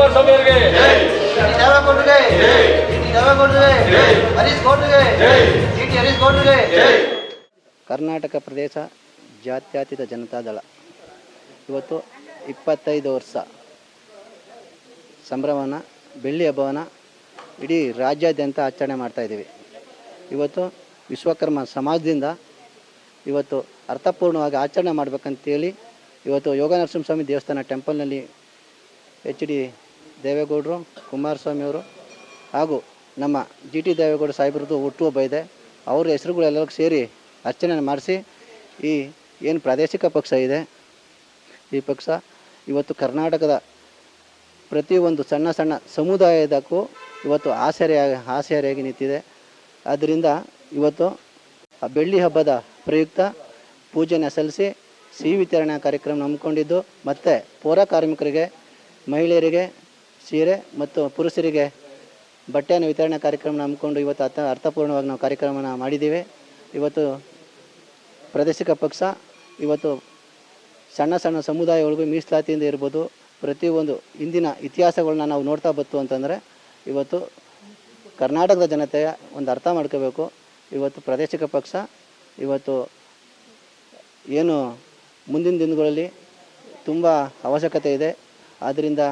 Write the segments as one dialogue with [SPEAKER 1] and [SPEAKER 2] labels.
[SPEAKER 1] ಅವರಿಗೆ ಸ್ವಾಮಿ ಅವರಿಗೆ
[SPEAKER 2] ದೇವೇಗೌಡರಿಗೆ ದೇವೇಗೌಡರಿಗೆ ಹರೀಶ್ ಗೌಡ್ರಿಗೆ ಸಿ ಟಿ ಹರೀಶ್ ಗೌಡ್ರಿಗೆ
[SPEAKER 3] ಕರ್ನಾಟಕ ಪ್ರದೇಶ ಜಾತ್ಯತೀತ ಜನತಾದಳ ಇವತ್ತು ಇಪ್ಪತ್ತೈದು ವರ್ಷ ಸಂಭ್ರಮನ ಬೆಳ್ಳಿ ಹಬ್ಬವನ್ನು ಇಡೀ ರಾಜ್ಯಾದ್ಯಂತ ಆಚರಣೆ ಮಾಡ್ತಾ ಇದ್ದೀವಿ. ಇವತ್ತು ವಿಶ್ವಕರ್ಮ ಸಮಾಜದಿಂದ ಇವತ್ತು ಅರ್ಥಪೂರ್ಣವಾಗಿ ಆಚರಣೆ ಮಾಡಬೇಕಂತೇಳಿ ಇವತ್ತು ಯೋಗ ನರಸಿಂಹಸ್ವಾಮಿ ದೇವಸ್ಥಾನ ಟೆಂಪಲ್ನಲ್ಲಿ ಎಚ್ ಡಿ ದೇವೇಗೌಡರು ಕುಮಾರಸ್ವಾಮಿಯವರು ಹಾಗೂ ನಮ್ಮ ಜಿ ಟಿ ದೇವೇಗೌಡ ಸಾಹೇಬ್ರದ್ದು ಹುಟ್ಟುಹಬ್ಬ ಇದೆ. ಅವ್ರ ಹೆಸರುಗಳೆಲ್ಲರಿಗೂ ಸೇರಿ ಅರ್ಚನೆ ಮಾಡಿಸಿ ಈ ಏನು ಪ್ರಾದೇಶಿಕ ಪಕ್ಷ ಇದೆ. ಈ ಪಕ್ಷ ಇವತ್ತು ಕರ್ನಾಟಕದ ಪ್ರತಿಯೊಂದು ಸಣ್ಣ ಸಣ್ಣ ಸಮುದಾಯದಕ್ಕೂ ಇವತ್ತು ಆಸರೆಯಾಗಿ ಆಸರೆಯಾಗಿ ನಿಂತಿದೆ. ಆದ್ದರಿಂದ ಇವತ್ತು ಆ ಬೆಳ್ಳಿ ಹಬ್ಬದ ಪ್ರಯುಕ್ತ ಪೂಜೆನ ಸಲ್ಲಿಸಿ ಸಿಹಿ ವಿತರಣಾ ಕಾರ್ಯಕ್ರಮ ಹಮ್ಮಿಕೊಂಡಿದ್ದು, ಮತ್ತು ಪೌರ ಕಾರ್ಮಿಕರಿಗೆ, ಮಹಿಳೆಯರಿಗೆ ಸೀರೆ ಮತ್ತು ಪುರುಷರಿಗೆ ಬಟ್ಟೆಯನ್ನು ವಿತರಣಾ ಕಾರ್ಯಕ್ರಮ ಹಮ್ಮಿಕೊಂಡು ಇವತ್ತು ಅರ್ಥ ಅರ್ಥಪೂರ್ಣವಾಗಿ ನಾವು ಕಾರ್ಯಕ್ರಮನ ಮಾಡಿದ್ದೀವಿ. ಇವತ್ತು ಪ್ರಾದೇಶಿಕ ಪಕ್ಷ, ಇವತ್ತು ಸಣ್ಣ ಸಣ್ಣ ಸಮುದಾಯಗಳಿಗೂ ಮೀಸಲಾತಿಯಿಂದ ಇರ್ಬೋದು. ಪ್ರತಿಯೊಂದು ಇಂದಿನ ಇತಿಹಾಸಗಳನ್ನ ನಾವು ನೋಡ್ತಾ ಬತ್ತು ಅಂತಂದರೆ ಇವತ್ತು ಕರ್ನಾಟಕದ ಜನತೆಯ ಒಂದು ಅರ್ಥ ಮಾಡ್ಕೋಬೇಕು. ಇವತ್ತು ಪ್ರಾದೇಶಿಕ ಪಕ್ಷ, ಇವತ್ತು ಏನು ಮುಂದಿನ ದಿನಗಳಲ್ಲಿ ತುಂಬ ಅವಶ್ಯಕತೆ ಇದೆ. ಆದ್ದರಿಂದ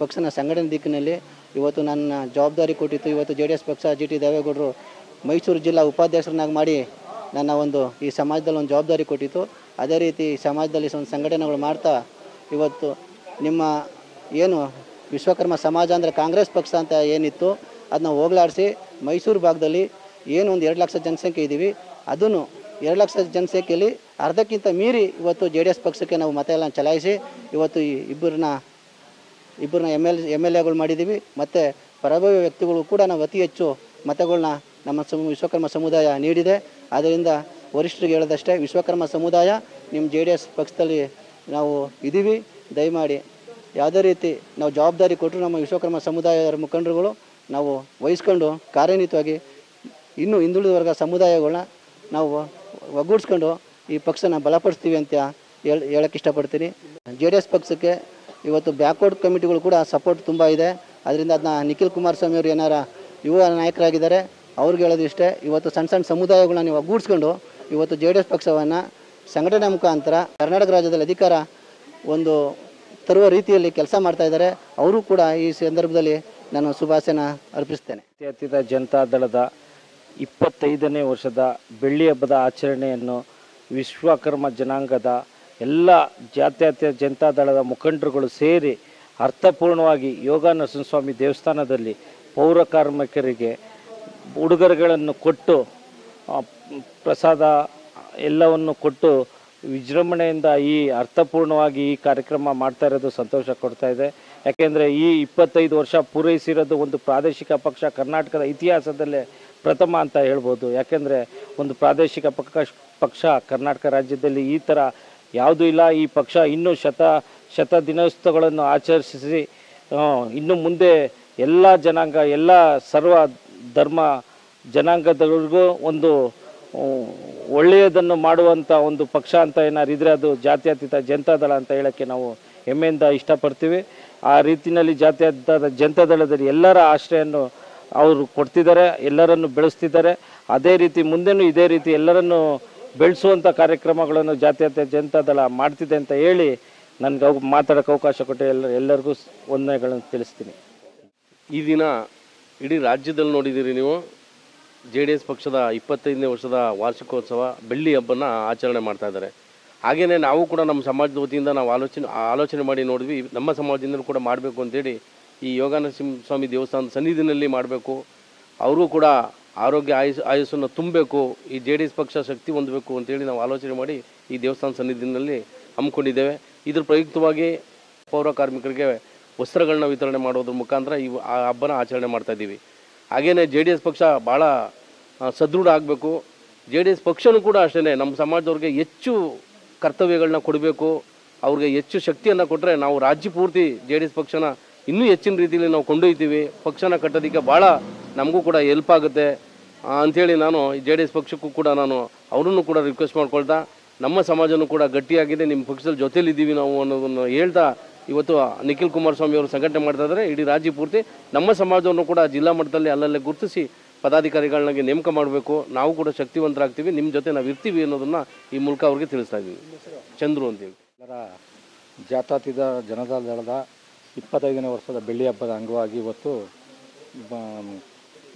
[SPEAKER 3] ಪಕ್ಷನ ಸಂಘಟನೆ ದಿಕ್ಕಿನಲ್ಲಿ ಇವತ್ತು ನನ್ನ ಜವಾಬ್ದಾರಿ ಕೊಟ್ಟಿತ್ತು. ಇವತ್ತು ಜೆ ಡಿ ಎಸ್ ಪಕ್ಷ ಜಿ ಟಿ ದೇವೇಗೌಡರು ಮೈಸೂರು ಜಿಲ್ಲಾ ಉಪಾಧ್ಯಕ್ಷರನ್ನಾಗಿ ಮಾಡಿ ನನ್ನ ಒಂದು ಈ ಸಮಾಜದಲ್ಲಿ ಒಂದು ಜವಾಬ್ದಾರಿ ಕೊಟ್ಟಿತ್ತು. ಅದೇ ರೀತಿ ಸಮಾಜದಲ್ಲಿ ಒಂದು ಸಂಘಟನೆಗಳು ಮಾಡ್ತಾ ಇವತ್ತು ನಿಮ್ಮ ಏನು ವಿಶ್ವಕರ್ಮ ಸಮಾಜ ಅಂದರೆ ಕಾಂಗ್ರೆಸ್ ಪಕ್ಷ ಅಂತ ಏನಿತ್ತು, ಅದನ್ನ ಹೋಗ್ಲಾಡಿಸಿ ಮೈಸೂರು ಭಾಗದಲ್ಲಿ ಏನು ಒಂದು ಎರಡು ಲಕ್ಷ ಜನಸಂಖ್ಯೆ ಇದ್ದೀವಿ, ಅದನ್ನು ಎರಡು ಲಕ್ಷ ಜನಸಂಖ್ಯೆಯಲ್ಲಿ ಅರ್ಧಕ್ಕಿಂತ ಮೀರಿ ಇವತ್ತು ಜೆ ಡಿ ಎಸ್ ಪಕ್ಷಕ್ಕೆ ನಾವು ಮತ ಎಲ್ಲ ಚಲಾಯಿಸಿ ಇವತ್ತು ಈ ಇಬ್ಬರನ್ನ ಇಬ್ಬರನ್ನ ಎಂ ಎಲ್ ಎಂ ಎಲ್ ಎಗಳು ಮಾಡಿದ್ದೀವಿ. ಮತ್ತು ಪ್ರಭಾವಿ ವ್ಯಕ್ತಿಗಳು ಕೂಡ ನಾವು ಅತಿ ಹೆಚ್ಚು ಮತಗಳನ್ನ ನಮ್ಮ ಸಮ, ವಿಶ್ವಕರ್ಮ ಸಮುದಾಯ ನೀಡಿದೆ. ಆದ್ದರಿಂದ ವರಿಷ್ಠರಿಗೆ ಹೇಳೋದಷ್ಟೇ, ವಿಶ್ವಕರ್ಮ ಸಮುದಾಯ ನಿಮ್ಮ ಜೆ ಡಿ ಎಸ್ ಪಕ್ಷದಲ್ಲಿ ನಾವು ಇದ್ದೀವಿ ದಯಮಾಡಿ ಯಾವುದೇ ರೀತಿ ನಾವು ಜವಾಬ್ದಾರಿ ಕೊಟ್ಟರು ನಮ್ಮ ವಿಶ್ವಕರ್ಮ ಸಮುದಾಯದ ಮುಖಂಡರುಗಳು, ನಾವು ವಹಿಸ್ಕೊಂಡು ಕಾರ್ಯನಿತವಾಗಿ ಇನ್ನೂ ಹಿಂದುಳಿದ ವರ್ಗ ಸಮುದಾಯಗಳನ್ನ ನಾವು ಒಗ್ಗೂಡಿಸ್ಕೊಂಡು ಈ ಪಕ್ಷನ ಬಲಪಡಿಸ್ತೀವಿ ಅಂತ ಹೇಳಿ ಹೇಳಕ್ಕೆ ಇಷ್ಟಪಡ್ತೀನಿ. ಜೆ ಡಿ ಎಸ್ ಪಕ್ಷಕ್ಕೆ ಇವತ್ತು ಬ್ಯಾಕ್ವರ್ಡ್ ಕಮಿಟಿಗಳು ಕೂಡ ಸಪೋರ್ಟ್ ತುಂಬ ಇದೆ. ಅದರಿಂದ ಅದನ್ನ ನಿಖಿಲ್ ಕುಮಾರಸ್ವಾಮಿ ಅವರು ಏನಾರ ಯುವ ನಾಯಕರಾಗಿದ್ದಾರೆ, ಅವ್ರಿಗೆ ಹೇಳೋದು ಇಷ್ಟೇ. ಇವತ್ತು ಸಣ್ಣ ಸಣ್ಣ ಸಮುದಾಯಗಳನ್ನ ನೀವು ಒಗ್ಗೂಡಿಸ್ಕೊಂಡು ಇವತ್ತು ಜೆ ಡಿ ಎಸ್ ಪಕ್ಷವನ್ನು ಸಂಘಟನೆ ಮುಖಾಂತರ ಕರ್ನಾಟಕ ರಾಜ್ಯದಲ್ಲಿ ಅಧಿಕಾರ ಒಂದು ತರುವ ರೀತಿಯಲ್ಲಿ ಕೆಲಸ ಮಾಡ್ತಾ ಇದ್ದಾರೆ. ಅವರು ಕೂಡ ಈ ಸಂದರ್ಭದಲ್ಲಿ ನಾನು ಶುಭಾಶಯನ ಅರ್ಪಿಸ್ತೇನೆ.
[SPEAKER 4] ಜನತಾ ದಳದ ಇಪ್ಪತ್ತೈದನೇ ವರ್ಷದ ಬೆಳ್ಳಿ ಹಬ್ಬದ ಆಚರಣೆಯನ್ನು ವಿಶ್ವಕರ್ಮ ಜನಾಂಗದ ಎಲ್ಲ ಜಾತ್ಯತೆಯ ಜನತಾ ದಳದ ಮುಖಂಡರುಗಳು ಸೇರಿ ಅರ್ಥಪೂರ್ಣವಾಗಿ ಯೋಗ ನರಸಿಂಹಸ್ವಾಮಿ ದೇವಸ್ಥಾನದಲ್ಲಿ ಪೌರ ಕಾರ್ಮಿಕರಿಗೆ ಉಡುಗೊರೆಗಳನ್ನು ಕೊಟ್ಟು ಪ್ರಸಾದ ಎಲ್ಲವನ್ನು ಕೊಟ್ಟು ವಿಜೃಂಭಣೆಯಿಂದ ಈ ಅರ್ಥಪೂರ್ಣವಾಗಿ ಈ ಕಾರ್ಯಕ್ರಮ ಮಾಡ್ತಾ ಇರೋದು ಸಂತೋಷ ಕೊಡ್ತಾ ಇದೆ. ಯಾಕೆಂದರೆ ಈ ಇಪ್ಪತ್ತೈದು ವರ್ಷ ಪೂರೈಸಿರೋದು ಒಂದು ಪ್ರಾದೇಶಿಕ ಪಕ್ಷ ಕರ್ನಾಟಕದ ಇತಿಹಾಸದಲ್ಲೇ ಪ್ರಥಮ ಅಂತ ಹೇಳ್ಬೋದು. ಯಾಕೆಂದರೆ ಒಂದು ಪ್ರಾದೇಶಿಕ ಪಕ್ಷ ಪಕ್ಷ ಕರ್ನಾಟಕ ರಾಜ್ಯದಲ್ಲಿ ಈ ಥರ ಯಾವುದೂ ಇಲ್ಲ. ಈ ಪಕ್ಷ ಇನ್ನೂ ಶತ ಶತ ದಿನೋತ್ಸವಗಳನ್ನು ಆಚರಿಸಿ ಇನ್ನು ಮುಂದೆ ಎಲ್ಲ ಜನಾಂಗ, ಎಲ್ಲ ಸರ್ವ ಧರ್ಮ ಜನಾಂಗದವರಿಗೂ ಒಂದು ಒಳ್ಳೆಯದನ್ನು ಮಾಡುವಂಥ ಒಂದು ಪಕ್ಷ ಅಂತ ಏನಾರು ಇದ್ರೆ ಅದು ಜಾತ್ಯತೀತ ಜನತಾದಳ ಅಂತ ಹೇಳೋಕ್ಕೆ ನಾವು ಹೆಮ್ಮೆಯಿಂದ ಇಷ್ಟಪಡ್ತೀವಿ. ಆ ರೀತಿಯಲ್ಲಿ ಜಾತ್ಯತೀತ ಜನತಾದಳದಲ್ಲಿ ಎಲ್ಲರ ಆಶ್ರಯನ್ನು ಅವರು ಕೊಡ್ತಿದ್ದಾರೆ, ಎಲ್ಲರನ್ನು ಬೆಳೆಸ್ತಿದ್ದಾರೆ. ಅದೇ ರೀತಿ ಮುಂದೆನೂ ಇದೇ ರೀತಿ ಎಲ್ಲರನ್ನು ಬೆಳೆಸುವಂಥ ಕಾರ್ಯಕ್ರಮಗಳನ್ನು ಜಾತ್ಯತೀತ ಜನತಾದಳ ಮಾಡ್ತಿದೆ ಅಂತ ಹೇಳಿ ನನಗೆ ಅವ್ ಮಾತಾಡೋಕ್ಕೆ ಅವಕಾಶ ಕೊಟ್ಟು ಎಲ್ಲ ಎಲ್ಲರಿಗೂ ವಂದನೆಗಳನ್ನು ತಿಳಿಸ್ತೀನಿ.
[SPEAKER 5] ಈ ದಿನ ಇಡೀ ರಾಜ್ಯದಲ್ಲಿ ನೋಡಿದ್ದೀರಿ ನೀವು, ಜೆ ಡಿ ಎಸ್ ಪಕ್ಷದ ಇಪ್ಪತ್ತೈದನೇ ವರ್ಷದ ವಾರ್ಷಿಕೋತ್ಸವ, ಬೆಳ್ಳಿ ಹಬ್ಬನ ಆಚರಣೆ ಮಾಡ್ತಾ ಇದ್ದಾರೆ. ಹಾಗೆಯೇ ನಾವು ಕೂಡ ನಮ್ಮ ಸಮಾಜದ ವತಿಯಿಂದ ನಾವು ಆಲೋಚನೆ ಆಲೋಚನೆ ಮಾಡಿ ನೋಡಿದ್ವಿ, ನಮ್ಮ ಸಮಾಜದಿಂದ ಕೂಡ ಮಾಡಬೇಕು ಅಂತೇಳಿ ಈ ಯೋಗಾನರಸಿಂಹ ಸ್ವಾಮಿ ದೇವಸ್ಥಾನದ ಸನ್ನಿಧಿನಲ್ಲಿ ಮಾಡಬೇಕು. ಅವರು ಕೂಡ ಆರೋಗ್ಯ ಆಯುಸ್, ಆಯುಸ್ಸನ್ನು ತುಂಬಬೇಕು, ಈ ಜೆ ಡಿ ಎಸ್ ಪಕ್ಷ ಶಕ್ತಿ ಹೊಂದಬೇಕು ಅಂತೇಳಿ ನಾವು ಆಲೋಚನೆ ಮಾಡಿ ಈ ದೇವಸ್ಥಾನ ಸನ್ನಿಧಿನಲ್ಲಿ ಹಮ್ಮಿಕೊಂಡಿದ್ದೇವೆ. ಇದ್ರ ಪ್ರಯುಕ್ತವಾಗಿ ಪೌರ ಕಾರ್ಮಿಕರಿಗೆ ವಸ್ತ್ರಗಳನ್ನ ವಿತರಣೆ ಮಾಡೋದ್ರ ಮುಖಾಂತರ ಈ ಆ ಹಬ್ಬನ ಆಚರಣೆ ಮಾಡ್ತಾಯಿದ್ದೀವಿ ಹಾಗೆಯೇ ಜೆ ಡಿ ಎಸ್ ಪಕ್ಷ ಭಾಳ ಸದೃಢ ಆಗಬೇಕು. ಜೆ ಡಿ ಎಸ್ ಪಕ್ಷನೂ ಕೂಡ ಅಷ್ಟೇ ನಮ್ಮ ಸಮಾಜದವ್ರಿಗೆ ಹೆಚ್ಚು ಕರ್ತವ್ಯಗಳನ್ನ ಕೊಡಬೇಕು. ಅವ್ರಿಗೆ ಹೆಚ್ಚು ಶಕ್ತಿಯನ್ನು ಕೊಟ್ಟರೆ ನಾವು ರಾಜ್ಯ ಪೂರ್ತಿ ಜೆ ಡಿ ಎಸ್ ಪಕ್ಷನ ಇನ್ನೂ ಹೆಚ್ಚಿನ ರೀತಿಯಲ್ಲಿ ನಾವು ಕೊಂಡೊಯ್ತೀವಿ. ಪಕ್ಷನ ಕಟ್ಟೋದಕ್ಕೆ ಭಾಳ ನಮಗೂ ಕೂಡ ಹೆಲ್ಪ್ ಆಗುತ್ತೆ. ಅಂಥೇಳಿ ನಾನು ಜೆ ಡಿ ಎಸ್ ಪಕ್ಷಕ್ಕೂ ಕೂಡ ನಾನು ಅವರನ್ನು ಕೂಡ ರಿಕ್ವೆಸ್ಟ್ ಮಾಡ್ಕೊಳ್ತಾ, ನಮ್ಮ ಸಮಾಜನೂ ಕೂಡ ಗಟ್ಟಿಯಾಗಿದೆ, ನಿಮ್ಮ ಪಕ್ಷದಲ್ಲಿ ಜೊತೆಲಿದ್ದೀವಿ ನಾವು ಅನ್ನೋದನ್ನು ಹೇಳ್ತಾ, ಇವತ್ತು ನಿಖಿಲ್ ಕುಮಾರಸ್ವಾಮಿ ಅವರು ಸಂಘಟನೆ ಮಾಡ್ತಾ ಇದ್ದಾರೆ, ಇಡೀ ರಾಜ್ಯ ಪೂರ್ತಿ ನಮ್ಮ ಸಮಾಜವನ್ನು ಕೂಡ ಜಿಲ್ಲಾ ಮಟ್ಟದಲ್ಲಿ ಅಲ್ಲಲ್ಲೇ ಗುರುತಿಸಿ ಪದಾಧಿಕಾರಿಗಳನ್ನಾಗಿ ನೇಮಕ ಮಾಡಬೇಕು, ನಾವು ಕೂಡ ಶಕ್ತಿವಂತರಾಗ್ತೀವಿ, ನಿಮ್ಮ ಜೊತೆ ನಾವು ಇರ್ತೀವಿ ಅನ್ನೋದನ್ನು ಈ ಮೂಲಕ ಅವ್ರಿಗೆ ತಿಳಿಸ್ತಾ ಇದ್ದೀವಿ. ಚಂದ್ರು ಅಂತೇಳಿ.
[SPEAKER 6] ಜಾತಾತೀತ ಜನತಾ ದಳದ ಇಪ್ಪತ್ತೈದನೇ ವರ್ಷದ ಬೆಳ್ಳಿ ಹಬ್ಬದ ಅಂಗವಾಗಿ ಇವತ್ತು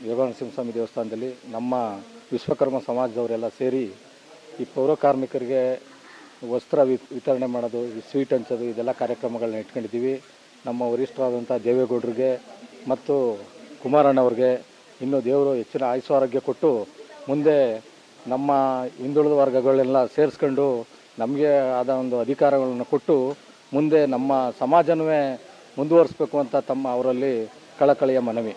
[SPEAKER 6] ಯೋಗ ನರಸಿಂಹಸ್ವಾಮಿ ದೇವಸ್ಥಾನದಲ್ಲಿ ನಮ್ಮ ವಿಶ್ವಕರ್ಮ ಸಮಾಜದವರೆಲ್ಲ ಸೇರಿ ಈ ಪೌರ ಕಾರ್ಮಿಕರಿಗೆ ವಸ್ತ್ರ ವಿತರಣೆ ಮಾಡೋದು ಸ್ವೀಟ್ ಹಂಚೋದು, ಇದೆಲ್ಲ ಕಾರ್ಯಕ್ರಮಗಳನ್ನ ಇಟ್ಕೊಂಡಿದ್ದೀವಿ. ನಮ್ಮ ವರಿಷ್ಠರಾದಂಥ ದೇವೇಗೌಡರಿಗೆ ಮತ್ತು ಕುಮಾರಣ್ಣವ್ರಿಗೆ ಇನ್ನೂ ದೇವರು ಹೆಚ್ಚಿನ ಆಯಸ್ಸು ಆರೋಗ್ಯ ಕೊಟ್ಟು ಮುಂದೆ ನಮ್ಮ ಹಿಂದುಳಿದ ವರ್ಗಗಳೆಲ್ಲ ಸೇರಿಸ್ಕೊಂಡು ನಮಗೆ ಆದ ಒಂದು ಅಧಿಕಾರಗಳನ್ನು ಕೊಟ್ಟು ಮುಂದೆ ನಮ್ಮ ಸಮಾಜನವೇ ಮುಂದುವರಿಸ್ಬೇಕು ಅಂತ ತಮ್ಮ ಅವರಲ್ಲಿ ಕಳಕಳಿಯ ಮನವಿ.